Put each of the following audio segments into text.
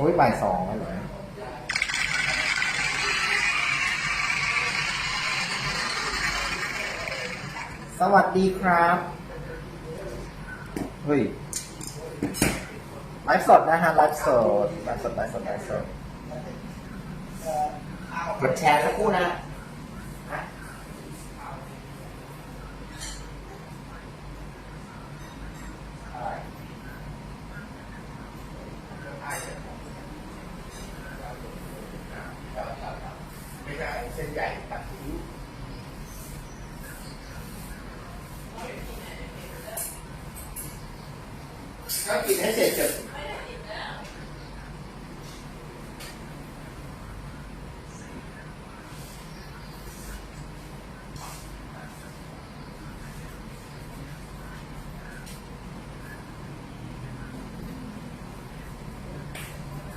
อ้ยบ่ายสองแล้วเหรอสวัสดีครับ เฮ้ย ไลฟ์สดนะฮะ ไลฟ์สด ไลฟ์สด ไลฟ์สด ไลฟ์สดกดแชร์สักครู่นะ ไม่ใช่เส้นใหญ่ตัดทิ้งก็กินให้เสร็จเถอะ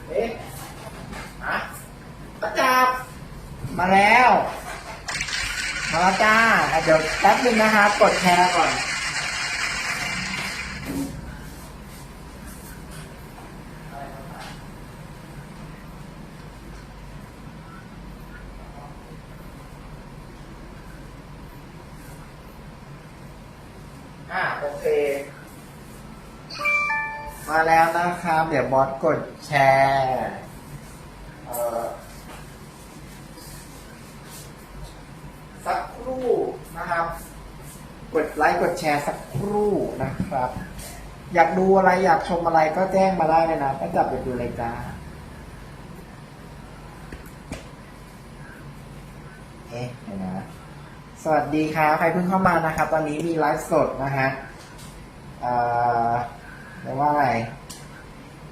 เอ๊ะฮะประจับ มาแล้ว มา แล้วจ้า เดี๋ยวแป๊บนึงนะครับกดแชร์ก่อน อ่าโอเค มาแล้วนะครับ เดี๋ยวบอสกดแชร์เอ่อ สักครู่นะครับ กดไลค์กดแชร์สักครู่ นะครับ อยากดูอะไรอยากชมอะไรก็แจ้งมาได้เลยนะก็จับไปดูเลยจ้าเอ๊ะนะสวัสดีครับใครเพิ่งเข้ามานะครับ ตอนนี้มีไลฟ์สดนะฮะเอ่อเรียกว่าอะไร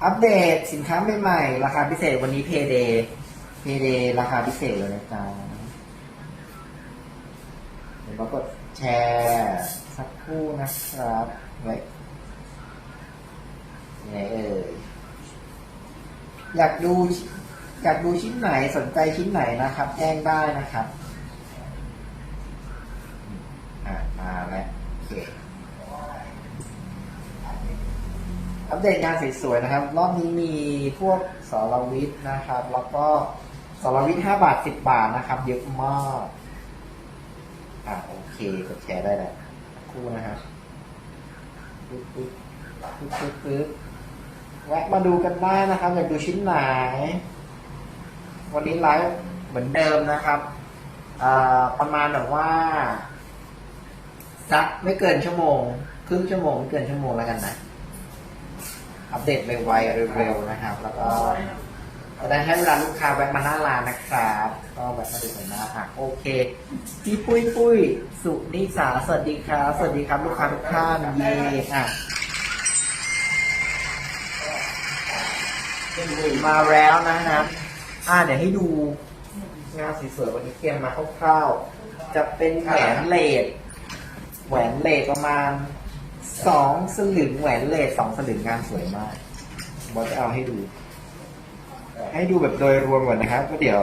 อัปเดตสินค้าใหม่ๆราคาพิเศษวันนี้เพย์เดย์เพย์เดย์ราคาพิเศษเลยนะจ๊ะเดี๋ยวเรากดแชร์สักครู่นะครับ ไว้ไงเอ่ยอยากดูอยากดูชิ้นไหนสนใจชิ้นไหนนะครับ แจ้งได้นะครับ อ่ามาแล้วโอเคอัปเดตงานสวยๆนะครับ รอบนี้มีพวกสรวิทย์นะครับ แล้วก็สรวิทย์ห้าบาทสิบบาทนะครับ เยอะมาก อะโอเคกดแชร์ได้แล้วคู่นะครับ ปึ๊บปึ๊บปึ๊บปึ๊บปึ๊บแวะมาดูกันได้นะครับ อยากดูชิ้นไหน วันนี้ไลฟ์เหมือนเดิมนะครับประมาณแบบว่าสักไม่เกินชั่วโมง ครึ่งชั่วโมงไม่เกินชั่วโมงแล้วกันนะ อัปเดตไวๆเร็วๆนะครับ แล้วก็ ได้ให้เวลาลูกค้าแวะมาหน้าร้านนะครับ ก็แวะมาดูกันนะอะโอเค พี่ปุ้ยปุ้ยสุนิสาสวัสดีครับ สวัสดีครับ ลูกค้าทุกท่านเย่อะมาแล้วนะครับอ่าเดี๋ยวให้ดูงานสวยๆวันนี้เตรียมมาคร่าวๆ จะเป็นแหวนเลดแหวนเลดประมาณสองสลึงแหวนเลดสองสลึงงานสวยมากบอสจะเอาให้ดู ให้ดูแบบโดยรวมก่อนนะครับ ก็เดี๋ยว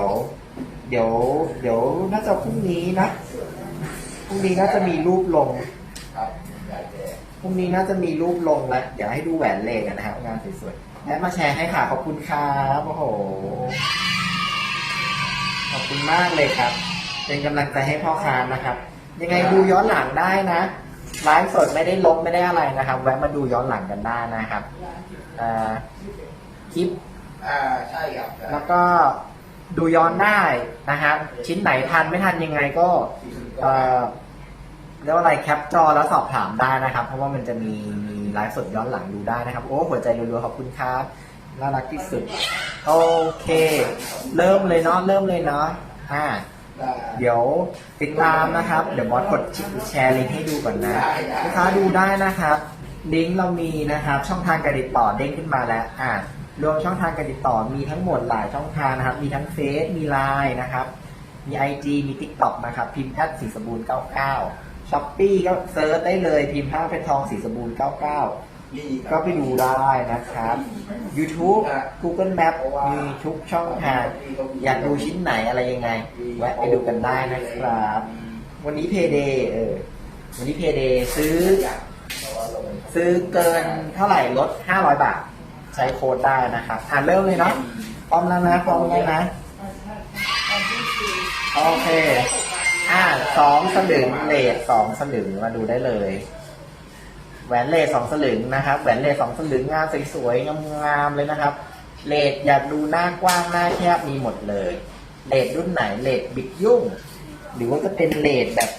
เดี๋ยว เดี๋ยวน่าจะพรุ่งนี้นะพรุ่งนี้น่าจะมีรูปลงครับพรุ่งนี้น่าจะมีรูปลงแล้วเดี๋ยวให้ดูแหวนเลกันนะครับ งานสวยๆและมาแชร์ให้ค่ะขอบคุณครับโอ้โห ขอบคุณมากเลยครับ เป็นกำลังใจให้พ่อค้านะครับ ยังไงดูย้อนหลังได้นะไลฟ์สดไม่ได้ลบไม่ได้อะไรนะครับ แวะมาดูย้อนหลังกันได้นะครับอ่าคลิป อ่าใช่ครับแล้วก็ดูย้อนได้นะครับ ชิ้นไหนทันไม่ทันยังไงก็เอ่อเรียกว่าอะไรแคปจอแล้วสอบถามได้นะครับ เพราะว่ามันจะมีมีไลฟ์สดย้อนหลังดูได้นะครับ โอ้หัวใจรัวๆขอบคุณครับน่ารักที่สุด โอเค เริ่มเลยเนาะเริ่มเลยเนาะอ่า ได้เดี๋ยวติดตามนะครับ เดี๋ยวบอสกดแชร์ลิงก์ให้ดูก่อนนะลูกค้าดูได้นะครับ ลิงก์เรามีนะครับ ช่องทางการติดต่อเด้งขึ้นมาแล้ว อ่า รวมช่องทางการติดต่อมีทั้งหมดหลายช่องทางนะครับ มีทั้งเฟซมีไลน์นะครับ มี IG มี TikTok นะครับ พิมพ์แอดสีสบูรณ์99ช้อปปี้ก็เซิร์ชได้เลยพิมพ์ผ้าเพชรทองสีสบูรณ์99 ก็ไปดูได้นะครับ YouTube Google Map มีทุกช่องทาง อยากดูชิ้นไหนอะไรยังไง แวะไปดูกันได้นะครับ วันนี้เพเดเออวันนี้เพเดซื้อ ซื้อเกินเท่าไหร่ลด500 บาท ใช้โค้ดได้นะครับอะเริ่มเลยเนาะพร้อมแล้วนะพร้อมแล้วนะโอเค อ่าสองสลึงเลทสองสลึงมาดูได้เลย แหวนเลทสองสลึงนะครับ แหวนเลทสองสลึงงามสวยๆงามๆเลยนะครับ เลทอยากดูหน้ากว้างหน้าแคบมีหมดเลย เลทรุ่นไหนเลทบิดยุ่ง หรือว่าจะเป็นเลทแบบ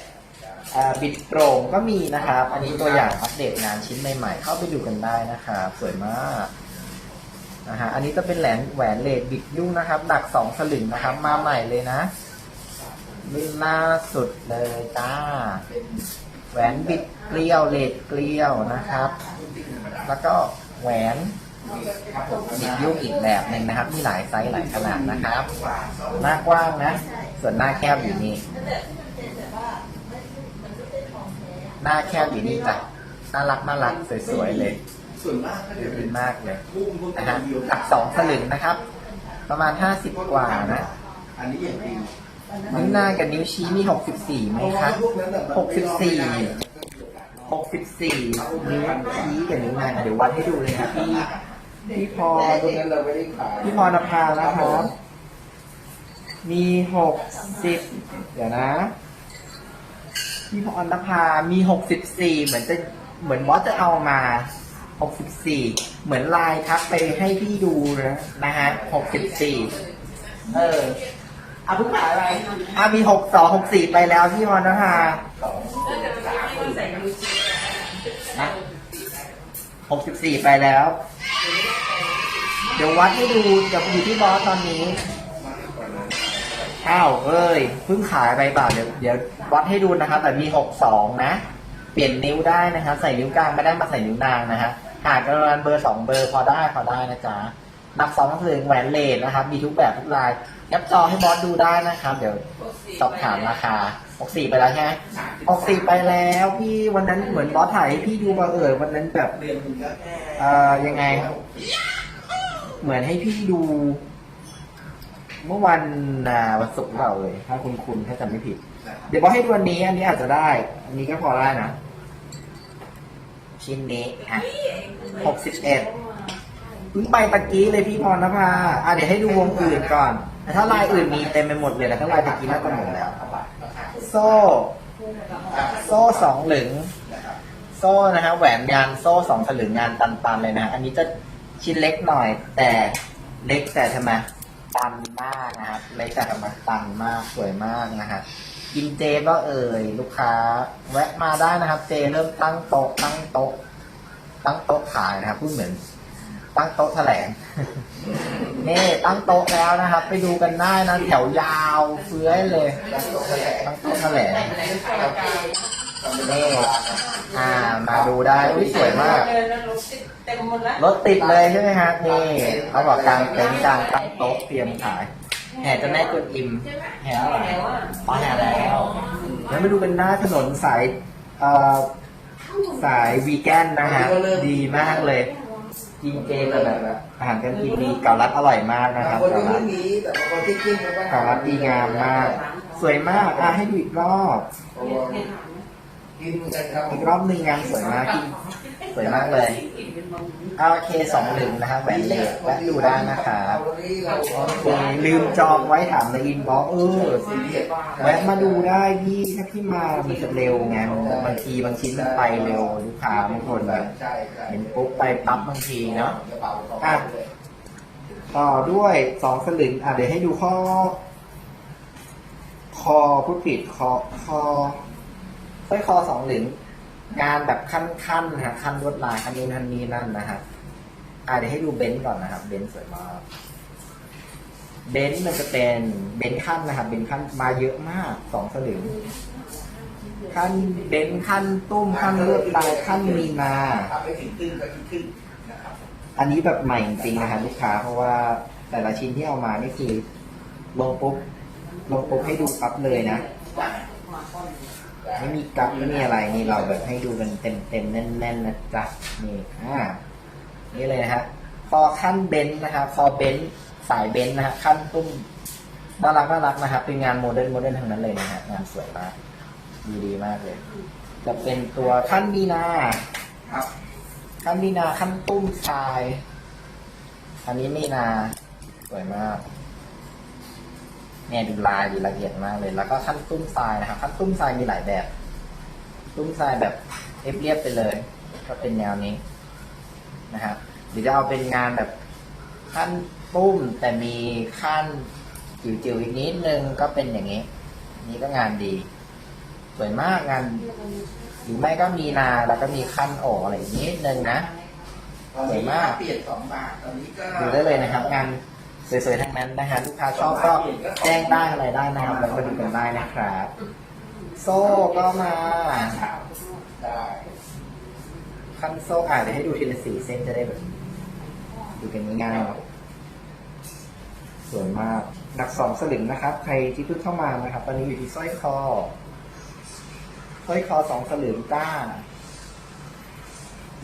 บิดโปร่งก็มีนะครับ อันนี้ตัวอย่างอัปเดตงานชิ้นใหม่ๆ เข้าไปดูกันได้นะครับ สวยมาก นะฮะอันนี้จะเป็นแหวนแหวนเลทบิดยุ่งนะครับดักสองสลึงนะครับ มาใหม่เลยนะรุ่นล่าสุดเลยจ้า แหวนบิดเกลียวเลดเกลียวนะครับ แล้วก็แหวนบิดยุ่งอีกแบบหนึ่งนะครับ มีหลายไซส์หลายขนาดนะครับ หน้ากว้างนะ ส่วนหน้าแคบอยู่นี่หน้าแคบอยู่นี่จ้ะน่ารักน่ารักสวยๆเลย ส่วนมากก็จะเป็ดีนมากเลยพุ่มพวกนะฮะเดียวตักสองสลึงนะครับ ประมาณห้าสิบกว่านะ อันนี้อย่างดีนิ้วหน้ากับนิ้วชี้มีหกสิบสี่ไหมครับหกสิบสี่หกสิบสี่นิ้วชี้กับนิ้วนางเดี๋ยววัดให้ดูเลยนะพี่พี่พรแต่ตรงนั้นเราไม่ได้ขายพี่พรณภานะครับมีหกสิบเดี๋ยวนะ พี่พรณภามีหกสิบสี่เหมือนจะเหมือนบอสจะเอามา หกสิบสี่เหมือนไลน์ทักไปให้พี่ดูนะนะฮะหกสิบสี่เอออะเพิ่งขายอะไรอะมีหกสองหกสี่ไปแล้วพี่พรณภาหกสิบสี่ไปแล้ว เดี๋ยววัดให้ดูเดี๋ยวอยู่ที่บอสตอนนี้อ้าวเอ้ยเพิ่งขายไปเปล่าเดี๋ยวเดี๋ยววัดให้ดูนะครับแต่มีหกสองนะ เปลี่ยนนิ้วได้นะครับใส่นิ้วกลางไม่ได้มาใส่นิ้วนางนะฮะ หากประมาณเบอร์สองเบอร์พอได้พอได้นะจ๊ะนับสองถึงแหวนเลนนะครับ มีทุกแบบทุกลายยับจอให้บอสดูได้นะครับ เดี๋ยวสอบถามราคาหกสี่ไปแล้วใช่ไหมหกสี่ไปแล้วพี่วันนั้นเหมือนบอสถ่ายให้พี่ดูมาเออวันนั้นแบบเอ่อยังไง เหมือนให้พี่ดู เมื่อวันอ่าวันศุกร์เราเลย ถ้าคุณคุณถ้าจำไม่ผิด เดี๋ยวบอกให้ดูอันนี้ อันนี้อาจจะได้ อันนี้ก็พอได้นะ ชิ้นนี้อะหกสิบเอ็ดเพิ่งไปตะกี้เลยพี่พรณภาอะเดี๋ยวให้ดูวงอื่นก่อนแต่ถ้าลายอื่นมีเต็มไปหมดเลยแต่ถ้าลายตะกี้น่าจะหมดแล้ว โซ่ โซ่สองหลึง โซ่นะฮะแหวนงานโซ่สองสลึงงานตันๆเลยนะ อันนี้จะชิ้นเล็กหน่อย แต่เล็กแต่ทำไมตันมากนะครับเล็กแต่ทำไมตันมากสวยมากนะฮะ กินเจก็เอ่ยลูกค้า แวะมาได้นะครับ เจเริ่มตั้งโต๊ะตั้งโต๊ะ ตั้งโต๊ะขายนะครับพูดเหมือน ตั้งโต๊ะแถลงนี่ตั้งโต๊ะแล้วนะครับ ไปดูกันได้นะ แถวยาวเฟื้อยเลย ตั้งโต๊ะแถลงนี่อ่า มาดูได้อุ้ยสวยมากรถติดเลยใช่ไหมฮะนี่เขาบอกกลางเต็นท์กลางตั้งโต๊ะเตรียมขาย แห่เจะแม่กวนอิมแห่อะไรอ๋อแห่แล้วแล้วมาดูกันหน้าถนนสายเอ่อสายวีแกนนะฮะดีมากเลยกินเจแต่แบบอาหารกันกินดีเกาลัดอร่อยมากนะครับคนเกาที่ลัไม่ดมีแต่บางคนที่กินเขาก็เกาลัดดีงามมาก สวยมากอะให้ดูอีกรอบ กินกันครับอีกรอบหนึ่งงานสวยมากสวยมากเลยเอาเคสองหนึ่งนะครับแหวนเลดแวะดูได้นะครับลืมจองไว้ถามในอินบ็อกซ์เออแวะมาดูได้พี่ถ้าพี่มามันจะเร็วไงบางทีบางชิ้นมันไปเร็วลูกค้าบางคนแบบเห็นปุ๊บไปปั๊บบางทีเนาะอะต่อด้วยสองสลึงอะเดี๋ยวให้ดูข้อ คอผู้ผิดคอคอ สร้อยคอสองหลึงงานแบบขั้นๆนะฮะขั้นลวดลายขั้นนู้นขั้นนี้นั่นนะฮะอะเดี๋ยวให้ดูเบนซ์ก่อนนะครับ เบนซ์สวยมากเบนซ์มันจะเป็นเบนซ์ขั้นนะครับเบนซ์ขั้นมาเยอะมากสองสลึงขั้นเบนซ์ขั้นตุ้มขั้นลวดลายขั้นมีนาทำไปถึงครึ่งก็คิดครึ่งนะครับอันนี้แบบใหม่จริงๆนะครับลูกค้าเพราะว่าแต่ละชิ้นที่เอามานี่คือลงปุ๊บลงปุ๊บให้ดูปั๊บเลยนะ ไม่มีกั๊บไม่มีอะไรนี่เราแบบให้ดูกันเต็มเต็มแน่นๆนะจ๊ะนี่อ่านี่เลยนะฮะคอขั้นเบนซ์นะครับคอเบนซ์สายเบนซ์นะฮะขั้นตุ้มน่ารักน่ารักนะครับเป็นงานโมเดิร์นโมเดิร์นทั้งนั้นเลยนะฮะงานสวยมากดีดีมากเลย จะเป็นตัวขั้นมีนาครับขั้นมีนาขั้นตุ้มชาย อันนี้มีนาสวยมาก เนี่ยดูลายดูละเอียดมากเลย แล้วก็ขั้นตุ้มทรายนะครับขั้นตุ้มทรายมีหลายแบบ ตุ้มทรายแบบเรียบเรียบๆไปเลย ก็เป็นแนวนี้นะครับหรือจะเอาเป็นงานแบบขั้นตุ้มแต่มีขั้นจิ๋วๆอีกนิดนึงก็เป็นอย่างนี้ นี่ก็งานดี สวยมากงานหรือไม่ก็มีนาแล้วก็มีขั้นโอกอะไรอีกนิดนึงนะตอนนี้ค่าเปลี่ยนสองบาทตอนนี้ก็ดูได้เลยนะครับ งาน สวยๆทั้งนั้นนะฮะลูกค้าชอบก็แจ้งได้อะไรได้นะครับแล้วก็ดูกันได้นะครับ โซ่ก็มาได้ขั้นโซ่อะเดี๋ยวให้ดูทีละสี่เส้นจะได้แบบ ดูกันง่ายๆสวยมากหนักสองสลึงนะครับ ใครที่เพิ่งเข้ามานะครับ ตอนนี้อยู่ที่สร้อยคอสร้อยคอสองสลึงจ้า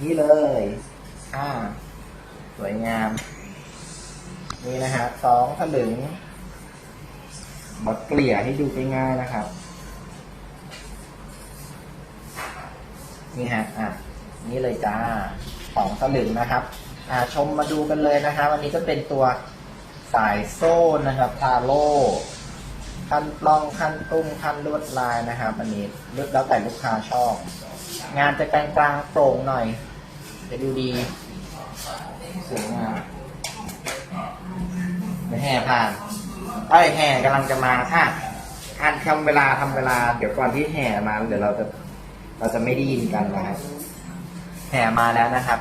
นี่เลย อ่า สวยงาม นี่นะฮะสองสลึงบดเกลี่ยให้ดูง่ายๆนะครับ นี่ฮะอะนี่เลยจ้าของสลึงนะครับ อ่าชมมาดูกันเลยนะครับอันนี้ก็เป็นตัวสายโซ่นะครับทาโร่ขั้นปล้องขั้นตุ้มขั้นลวดลายนะครับอันนี้เลือกแล้วแต่ลูกค้าชอบ งานจะกลางๆโปร่งหน่อย จะดูดีสวยงาม แห่ผ่านเอ้ยแห่กำลังจะมาค่ะอันทำเวลาทำเวลา เดี๋ยวก่อนที่แห่มา เดี๋ยวเราจะเราจะไม่ได้ยินกันนะครับแห่มาแล้วนะครับ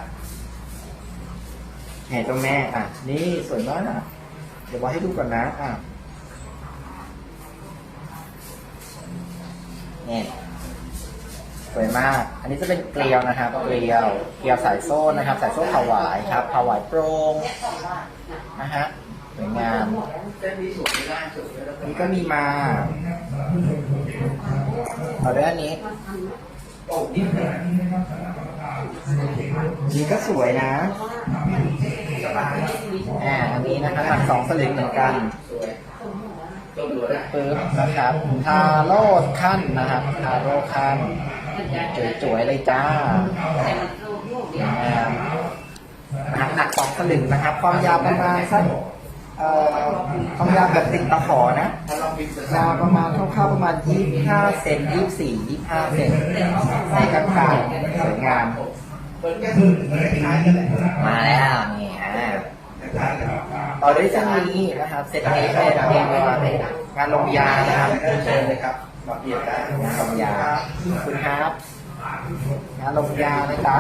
แห่เจ้าแม่อะ นี่สวยมากเดี๋ยวบอกให้ดูก่อนนะอะนี่สวยมาก อันนี้จะเป็นเกลียวนะครับ เกลียว เกลียวสายโซ่นะครับ สายโซ่ถวายครับถวายโปรงนะฮะ สวยงามนี่ก็มีมาเอาด้วยอันนี้นี่ก็สวยนะอ่าอันนี้นะครับหนักสองสลึงเหมือนกันเลยนะปึ๊บนะครับทาโร่ขั้นนะครับทาโร่ขั้นจวยๆเลยจ้าหนักสองสลึงนะครับ ความยาวประมาณสัก ความยาวแบบติดตะขอนะยาวประมาณคร่าวๆประมาณ 25 เซน24 25 เซนในกลางๆสวยงาม มาแล้วนี่ฮะต่อด้วยเส้นนี้นะครับเซตนี้เป็นงานลงยานะครับเชิญเลยครับมาเปลี่ยนได้งานลงยาคุณครับงานลงยานะจ๊ะ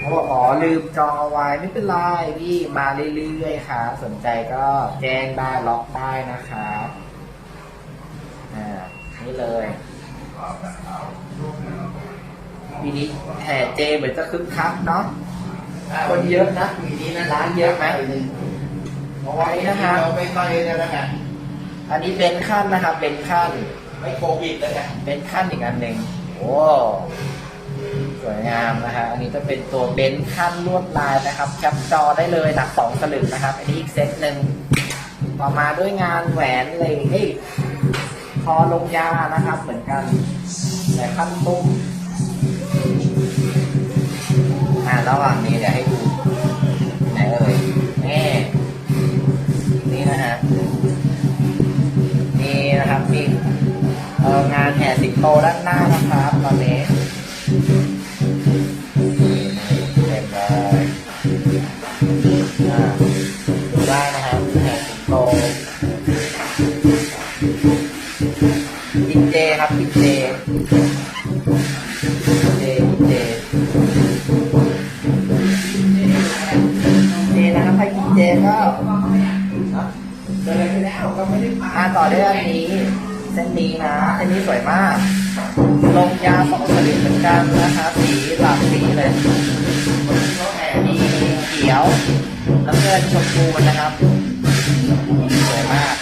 เขาบอกอ๋อลืมจองเอาไว้ไม่เป็นไรพี่มาเรื่อยๆครับสนใจก็แจ้งได้ล็อกได้นะครับอ่านี่เลยปีนี้แห่เจเหมือนจะคึกคักเนาะคนเยอะนะปีนี้นะร้านเยอะไหมเพราะว่าเราไม่ค่อยได้แล้วกันอันนี้เป็นขั้นนะครับเป็นขั้นไม่โควิดแล้วกันเป็นขั้นอีกอันหนึ่งโอ้ สวยงามนะฮะอันนี้จะเป็นตัวเบนซ์ขั้นลวดลายนะครับแคปจอได้เลยหนักสองสลึงนะครับ อันนี้อีกเซตหนึ่งต่อมาด้วยงานแหวนเลยเฮ้ยคอลงยานะครับ เหมือนกันแต่ขั้นตุ้มอ่าระหว่างนี้เดี๋ยวให้ดูไหนเอ่ยนี่นี่นะฮะนี่นะครับมีเอองานแห่สิงโตด้านหน้านะครับตอนนี้ มาต่อด้วยอันนี้ เส้นนี้นะ เส้นนี้สวยมาก ลงยาสองสลิปเหมือนกันนะคะ สีหลากสีเลยมีเขียวน้ำเงินชมพูนะครับ สวยมาก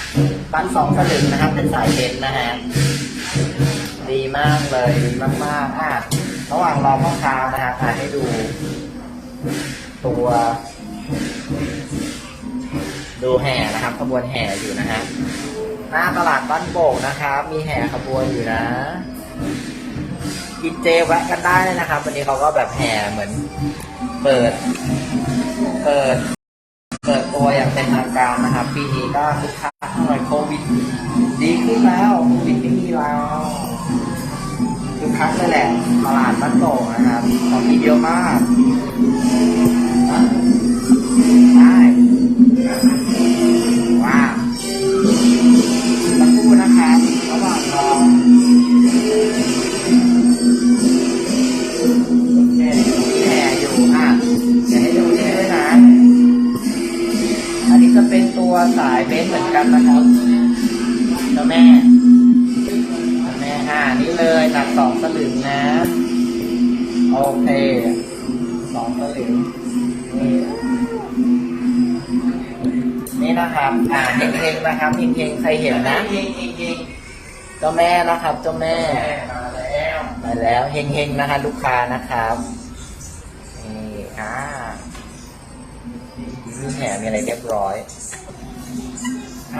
ปันสองสลึงนะครับ เป็นสายเบนนะฮะ ดีมากเลย ดีมากๆอะระหว่างรอพ่อค้านะฮะอะให้ดู ตัว ดูแห่นะครับ ขบวนแห่อยู่นะฮะ หน้าตลาดบ้านโป่งนะครับ มีแห่ขบวนอยู่นะ กินเจแวะกันได้เลยนะครับ วันนี้เขาก็แบบแห่เหมือน เปิด เปิด เปิดตัวอย่างเป็นทางการนะครับ ปีนี้ก็คึกคักหน่อยโควิด ดีขึ้นแล้วโควิดไม่มีแล้วคึกคักเลยแหละตลาดบ้านโป่งนะครับของกินเยอะมากได้ กันนะครับเจ้าแม่เจ้าแม่อ่านี่เลยหนักสองสลึงนะโอเคสองสลึงนี่นี่นะครับ อ่าเฮงๆนะครับเฮงๆใครเห็นนะเองเองเองเจ้าแม่นะครับเจ้าแม่แม่มาแล้วมาแล้วเฮงๆนะคะลูกค้านะครับนี่อ่ามีแหมมีอะไรเรียบร้อย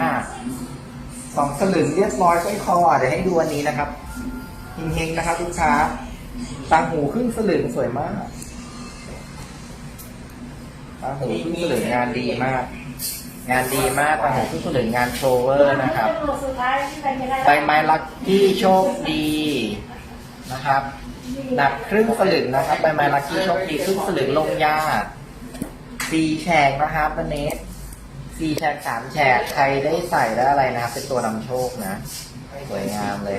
อ่าสองสลึงเรียบร้อยสร้อยคอเดี๋ยวให้ดูอันนี้นะครับเฮงๆนะครับลูกค้าต่างหูครึ่งสลึงสวยมากต่างหูครึ่งสลึงงานดีมาก งานดีมากต่างหูครึ่งสลึงงานโชเวอร์นะครับใครจะได้ใบไม้ลักกี้โชคดีนะครับหนักครึ่งสลึงนะครับใบไม้ลักกี้โชคดีครึ่งสลึงลงยาสี่แฉกนะครับวันนี้ สี่แฉกสามแฉกใครได้ใส่ได้อะไรนะครับ เป็นตัวนำโชคนะ สวยงามเลย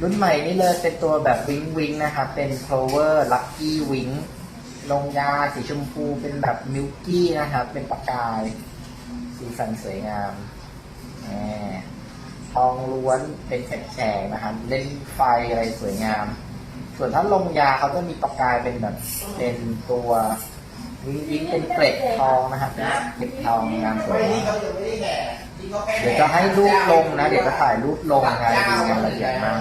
รุ่นใหม่นี่เลยเป็นตัวแบบวิงวิงนะครับ เป็น clover lucky wing ลงยาสีชมพูเป็นแบบมิลกี้นะครับ เป็นประกาย สีสันสวยงามแหมทองล้วนเป็นแฉกๆนะครับ เล่นไฟอะไรสวยงาม ส่วนถ้าลงยาเขาจะมีประกายเป็นแบบเป็นตัว วิงวิงเป็นเกล็ดทองนะครับเป็นเกล็ดทองงามสวยนี่มากเขายังไม่ได้แห่ที่เขาแค่เดี๋ยวจะให้รูปลงนะ เดี๋ยวจะถ่ายรูปลงงานดูงานละเอียดมาก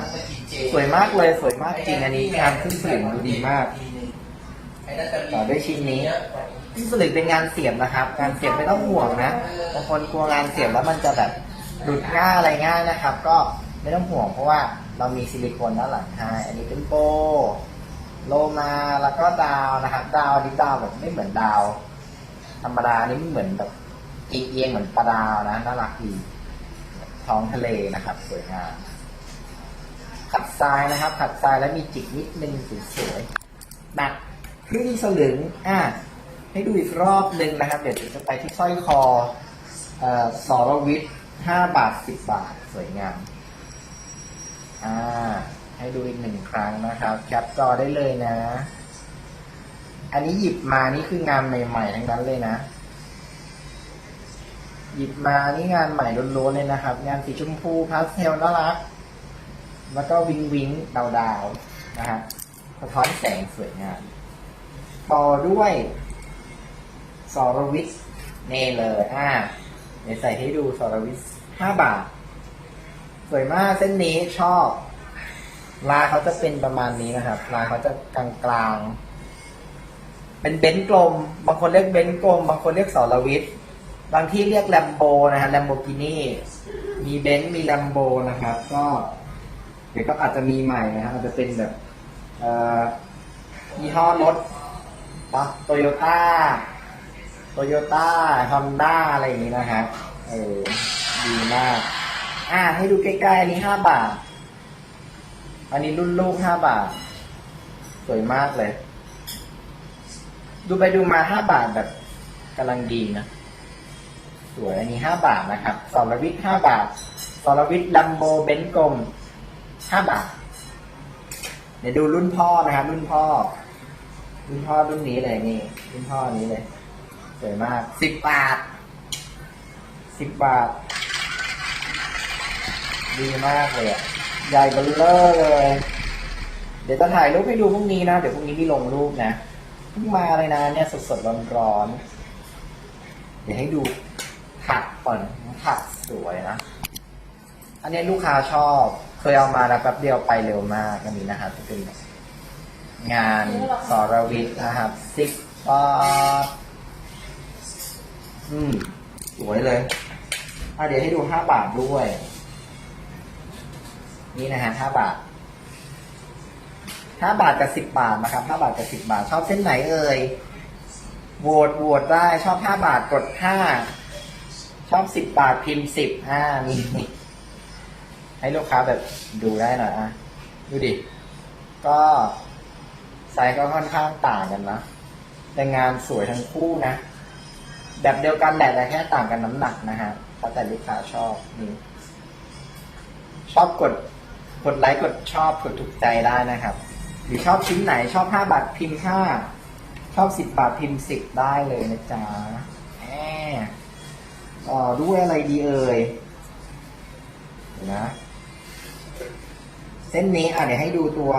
สวยมากเลยสวยมากจริงอันนี้งานขึ้นสลึงดูดีมากต่อด้วยชิ้นนี้ขึ้นสลึงเป็นงานเสียบนะครับ งานเสียบไม่ต้องห่วงนะบางคนกลัวงานเสียบแล้วมันจะแบบหลุดง่ายอะไรง่ายนะครับ ก็ไม่ต้องห่วงเพราะว่าเรามีซิลิโคนด้านหลังให้อันนี้เป็นโบ โลมาแล้วก็ดาวนะครับดาวนี่ดาวแบบไม่เหมือนดาว ธรรมดานี่ไม่เหมือนแบบเอียงเหมือนปลาดาวนะน่ารักดีท้องทะเลนะครับ สวยงามขัดทรายนะครับ ขัดทรายแล้วมีจิกนิดนึงสวยๆหนักครึ่งสลึงอะให้ดูอีกรอบหนึ่งนะครับ เดี๋ยวจะไปที่สร้อยคอเอ่อสรวิทห้าบาทสิบบาท สวยงามอ่า ดูอีกหนึ่งครั้งนะครับ แคปจอได้เลยนะ อันนี้หยิบมานี่คืองานใหม่ๆทั้งนั้นเลยนะ หยิบมานี่งานใหม่ล้วนๆเลยนะครับ งานสีชมพูพาสเทลน่ารัก แล้วก็วิงวิงดาวดาวนะฮะสะท้อนแสงสวยงามต่อด้วยสรวิทเน่เลยอ่าเดี๋ยวใส่ให้ดูสรวิทห้าบาท สวยมากเส้นนี้ชอบ ลายเขาจะเป็นประมาณนี้นะครับ ลายเขาจะกลางกลางๆเป็นเบนซ์กลม บางคนเรียกเบนซ์กลม บางคนเรียกสรวิทบางที่เรียกแลมโบนะฮะแลมโบกินี่มีเบนซ์มีแลมโบนะครับ ก็เดี๋ยวก็อาจจะมีใหม่นะครับอาจจะเป็นแบบเอ่อยี่ห้อรถนะโตโยต้าโตโยต้าฮอนด้าอะไรอย่างนี้นะฮะเออดีมาก อ่า ให้ดูใกล้ๆอันนี้ห้าบาท อันนี้รุ่นลูกห้าบาท สวยมากเลย ดูไปดูมาห้าบาทแบบกำลังดีนะ สวยอันนี้ห้าบาทนะครับสอรวิทห้าบาทสอรวิทลัมโบเบนกลมห้าบาท เดี๋ยวดูรุ่นพ่อนะครับรุ่นพ่อ รุ่นพ่อรุ่นนี้เลยนี่ รุ่นพ่อนี้เลย สวยมากสิบบาทสิบบาท ดีมากเลยอะ ใหญ่เบลเลอร์เลย เดี๋ยวจะถ่ายรูปให้ดูพรุ่งนี้นะ เดี๋ยวพรุ่งนี้พี่ลงรูปนะเพิ่งมาเลยนะเนี่ยสดๆร้อนๆเดี๋ยวให้ดูผักก่อนผักสวยนะ อันนี้ลูกค้าชอบ เคยเอามาแล้วแป๊บเดียวไปเร็วมากอันนี้นะครับจะเป็นงานสรวิทย์นะครับซิกปออืม สวยเลยอะเดี๋ยวให้ดูห้าบาทด้วย นี่นะฮะห้าบาทห้าบาทกับสิบบาทนะครับห้าบาทกับสิบบาท ชอบเส้นไหนเอ่ยโหวตโหวตได้ ชอบห้าบาทกดห้าชอบสิบบาทพิมพ์สิบอ่านี่ให้ลูกค้าแบบดูได้หน่อยอะดูดิ ก็ไซส์ก็ค่อนข้างต่างกันนะแต่งานสวยทั้งคู่นะ แบบเดียวกันแหละแต่แค่ต่างกันน้ำหนักนะฮะแล้วแต่ลูกค้าชอบนี่ชอบกด กดไลค์กดชอบกดถูกใจได้นะครับ หรือชอบชิ้นไหนชอบห้าบาทพิมพ์ห้าชอบสิบบาทพิมพ์สิบได้เลยนะจ๊ะแหมต่อด้วยอะไรดีเอ่ยนะ เส้นนี้อะเดี๋ยวให้ดูตัว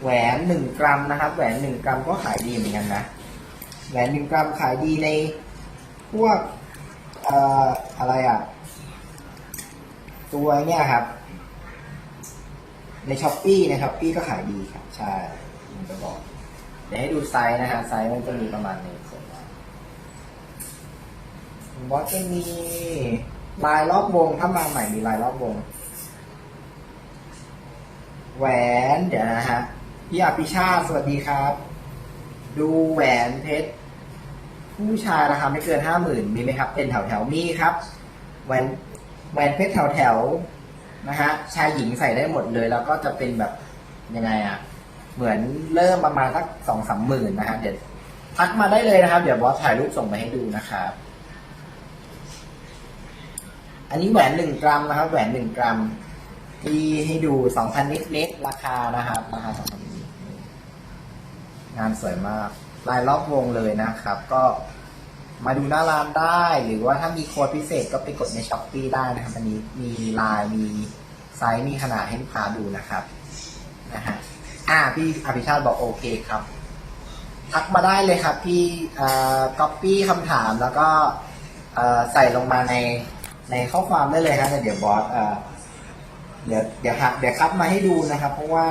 แหวนหนึ่งกรัมนะครับ แหวนหนึ่งกรัมก็ขายดีเหมือนกันนะ แหวนหนึ่งกรัมขายดีในพวกอออะไรอะ ตัวเนี่ยครับ ในช้อปปี้ในช้อปปี้ก็ขายดีครับ ใช่ผมจะบอก เดี๋ยวให้ดูไซส์นะฮะ ไซส์มันจะมีประมาณนี้ส่วนมากบอสจะมีลายรอบวง ถ้ามาใหม่มีลายรอบวง แหวน เดี๋ยวนะฮะ พี่อภิชาติสวัสดีครับ ดูแหวนเพชรผู้ชายราคาไม่เกินห้าหมื่นมีไหมครับ เป็นแถวแถวมีครับ แหวน แหวนเพชรแถวๆนะฮะชายหญิงใส่ได้หมดเลย แล้วก็จะเป็นแบบยังไงอะเหมือนเริ่มประมาณสักสองสามหมื่นนะฮะเดี๋ยวทักมาได้เลยนะครับ เดี๋ยวบอสถ่ายรูปส่งไปให้ดูนะครับอันนี้แหวนหนึ่งกรัมนะครับ แหวนหนึ่งกรัมที่ให้ดูสองพันนิดๆราคานะครับราคาสองพันนิดๆงานสวยมาก ลายรอบวงเลยนะครับ ก็ มาดูหน้าร้านได้ หรือว่าถ้ามีโค้ดพิเศษก็ไปกดในช้อปปีได้นะครับ อันนี้มีลายมีไซส์มีขนาดให้ลูกค้าดูนะครับนะฮะอ่าพี่อภิชาติบอกโอเคครับทักมาได้เลยครับพี่เอ่อก๊อปปี้คำถามแล้วก็เอ่อใส่ลงมาในในข้อความได้เลยครับเดี๋ยวบอสเอ่อเดี๋ยวเดี๋ยวหักเดี๋ยวคัดมาให้ดูนะครับ เพราะว่า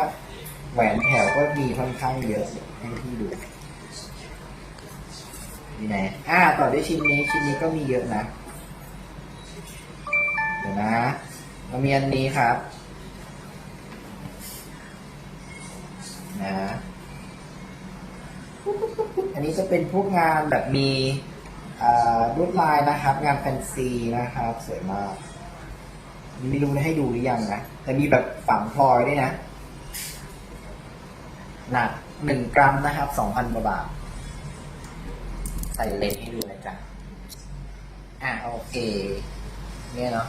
แหวนแถวก็มีค่อนข้างเยอะให้พี่ดูีไหนอ่าต่อด้วยชิ้นนี้ชิ้นนี้ก็มีเยอะนะ เดี๋ยวนะเรามีอันนี้ครับ นะอันนี้จะเป็นพวกงานแบบมีอ่าลวดลายนะครับ งานแฟนซีนะครับ สวยมากไม่รู้ให้ดูหรือยังนะ แต่มีแบบฝังพลอยด้วยนะ หนักหนึ่งกรัมนะครับสองพันกว่าบาท ใส่เลนให้ดูนะจ๊ะอะโอเค เนี่ยเนาะ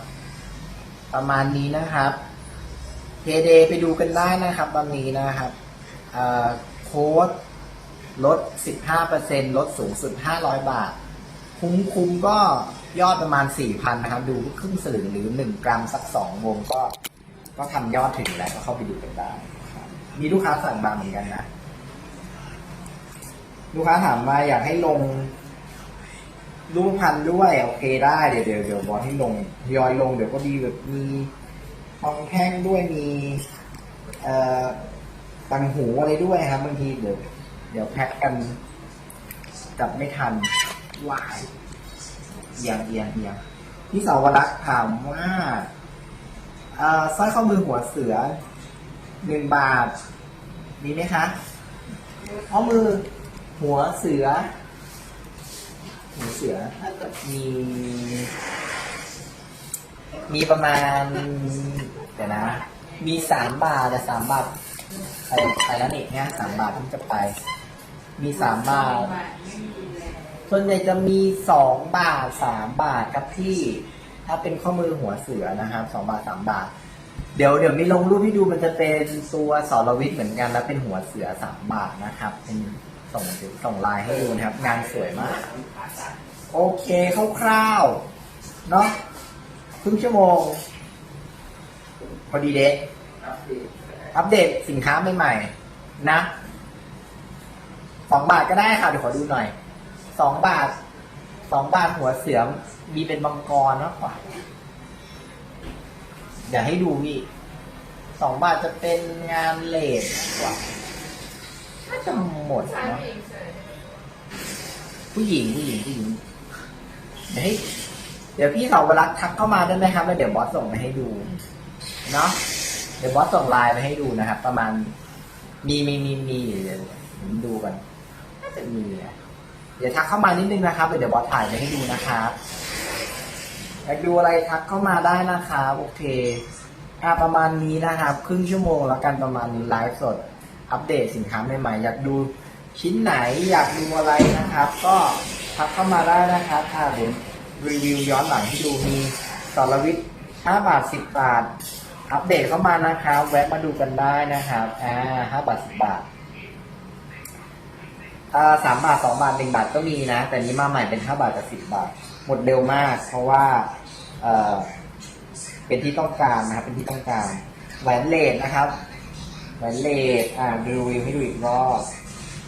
ประมาณนี้นะครับเ d เดไปดูกันได้นะครับตอนนี้นะครับโค้ดลด 15%ลดสูงสุด 500 บาท คุ้มคุ้มก็ยอดประมาณ 4,000 นะครับ ดูครึ่งสลึงหรือ 1 กรัมสัก 2 วงก็ ก็ทำยอดถึงแล้วก็เข้าไปดูกันได้ มีลูกค้าสั่งมาเหมือนกันนะ ลูกค้าถามมาอยากให้ลง รูปพันธ์ด้วย โอเคได้เดี๋ยวเดี๋ยวเดี๋ยวบอสให้ลงทยอยลงเดี๋ยวก็ดีแบบมีทองแท่งด้วยมี เอ่อตังหูอะไรด้วยครับบางทีเดี๋ยวเดี๋ยวแพ็คกันกลับไม่ทันวายเอียงเอียงเอียงพี่สาวรักษ์ถามว่าเอ่อสร้อยข้อมือหัวเสือหนึ่งบาท มีไหมคะข้อมือ หัวเสือ หัวเสือถ้าเกิดมี มีประมาณเดี๋ยวนะ มีสามบาทแต่สามบาทไปไปแล้วนี่เนี่ยสามบาทเพิ่งจะไป มีสามบาท ส่วนใหญ่จะมีสองบาทสามบาทครับพี่ ถ้าเป็นข้อมือหัวเสือนะครับสองบาทสามบาท เดี๋ยวเดี๋ยวมีลงรูปให้ดูมันจะเป็นตัวสอรวิทย์เหมือนกัน แล้วเป็นหัวเสือสามบาทนะครับเป็น ส่งส่งไลน์ให้ดูนะครับ งานสวยมาก โอเคคร่าวๆเนาะครึ่งชั่วโมง พอดีเด็กอัปเดตสินค้าใหม่ๆ นะสองบาทก็ได้ค่ะ เดี๋ยวขอดูหน่อยสองบาทสองบาทหัวเสือมมีเป็นมังกรมากกว่าเดี๋ยวให้ดูพี่สองบาทจะเป็นงานเลดมากกว่า น่าจะหมดเนาะผู้หญิงผู้หญิงผู้หญิงเดี๋ยวให้เดี๋ยวพี่สาวรักษ์ทักเข้ามาได้ไหมครับ แล้วเดี๋ยวบอสส่งมาให้ดูเนาะเดี๋ยวบอสส่งไลน์ไปให้ดูนะครับ ประมาณ มีมีมีมีเดี๋ยวผมดูกันน่าจะมีนะเดี๋ยวทักเข้ามานิดนึงนะครับเดี๋ยวบอสถ่ายไปให้ดูนะครับอยากดูอะไรทักเข้ามาได้นะครับโอเคอะประมาณนี้นะครับ ครึ่งชั่วโมงแล้วกันประมาณนี้ไลฟ์สด อัปเดตสินค้าใหม่ๆ อยากดูชิ้นไหนอยากดูอะไรนะครับ ก็ทักเข้ามาได้นะครับถ้าเดี๋ยวรีวิวย้อนหลังให้ดูมีสรวิทย์5บาท 10 บาท อัปเดตเข้ามานะครับ แวะมาดูกันได้นะครับอ่า5บาท 10 บาทอ่าสามบาท 2 บาท 1 บาทก็มีนะ แต่นี้มาใหม่เป็น 5 บาทกับ 10 บาท หมดเร็วมาก เพราะว่าเอ่อเป็นที่ต้องการนะครับ เป็นที่ต้องการแหวนเลดนะครับ แหวนเลดอ่าดูรีวิวให้ดูอีกรอบ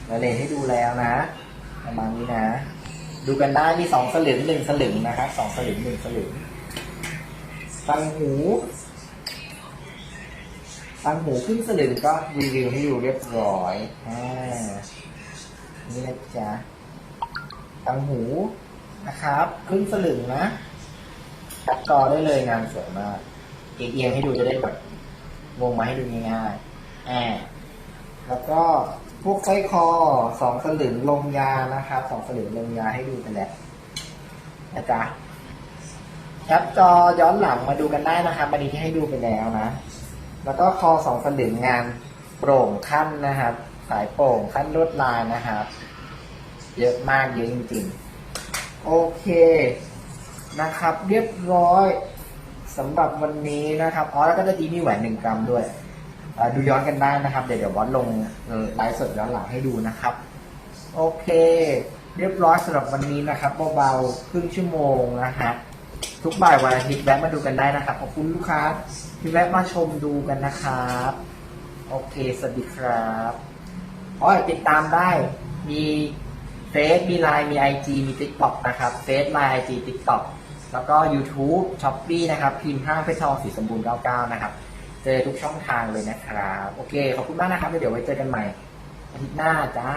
แหวนเลดให้ดูแล้วนะประมาณนี้นะ ดูกันได้มีสองสลึงหนึ่งสลึงนะครับสองสลึงหนึ่งสลึงตังหูตังหูครึ่งสลึงก็รีวิวให้ดูเรียบร้อยอ่านี่นะจ๊ะตังหูนะครับครึ่งสลึงนะตัดต่อได้เลยงานสวยมากเอียงให้ดูจะได้แบบวงมาให้ดูง่ายๆ อ่าแล้วก็พวกสร้อยคอสองสลึงลงยานะครับสองสลึงลงยาให้ดูไปแล้วนะจ๊ะแคปจอย้อนหลังมาดูกันได้นะครับบันนี้ที่ให้ดูไปแล้วนะ แล้วก็คอสองสลึงงานโปร่งขั้นนะครับ สายโปร่งขั้นลวดลายนะครับ เยอะมากเยอะจริงๆ โอเคนะครับ เรียบร้อยสำหรับวันนี้นะครับอ๋อแล้วก็จะดีมีแหวนหนึ่งกรัมด้วย ดูย้อนกันได้นะครับ เดี๋ยวเดี๋ยววอดลงไลฟ์สดย้อนหลังให้ดูนะครับ โอเค เรียบร้อยสำหรับวันนี้นะครับเบาๆครึ่งชั่วโมงนะฮะทุกบ่ายวันอาทิตย์แวะมาดูกันได้นะครับขอบคุณลูกค้าที่แวะมาชมดูกันนะครับ โอเค สวัสดีครับอ๋อติดตามได้มีเฟซมีไลน์มีไอจีมีติ๊กต็อกนะครับเฟซไลน์ไอจีติ๊กต็อกแล้วก็ YouTube s h o p e e นะครับ พิมพ์ห้างเพชรทองสีสมบูรณ์99 นะครับ เจอทุกช่องทางเลยนะครับ โอเค ขอบคุณมากนะครับ เดี๋ยวไว้เจอกันใหม่อาทิตย์หน้าจ้า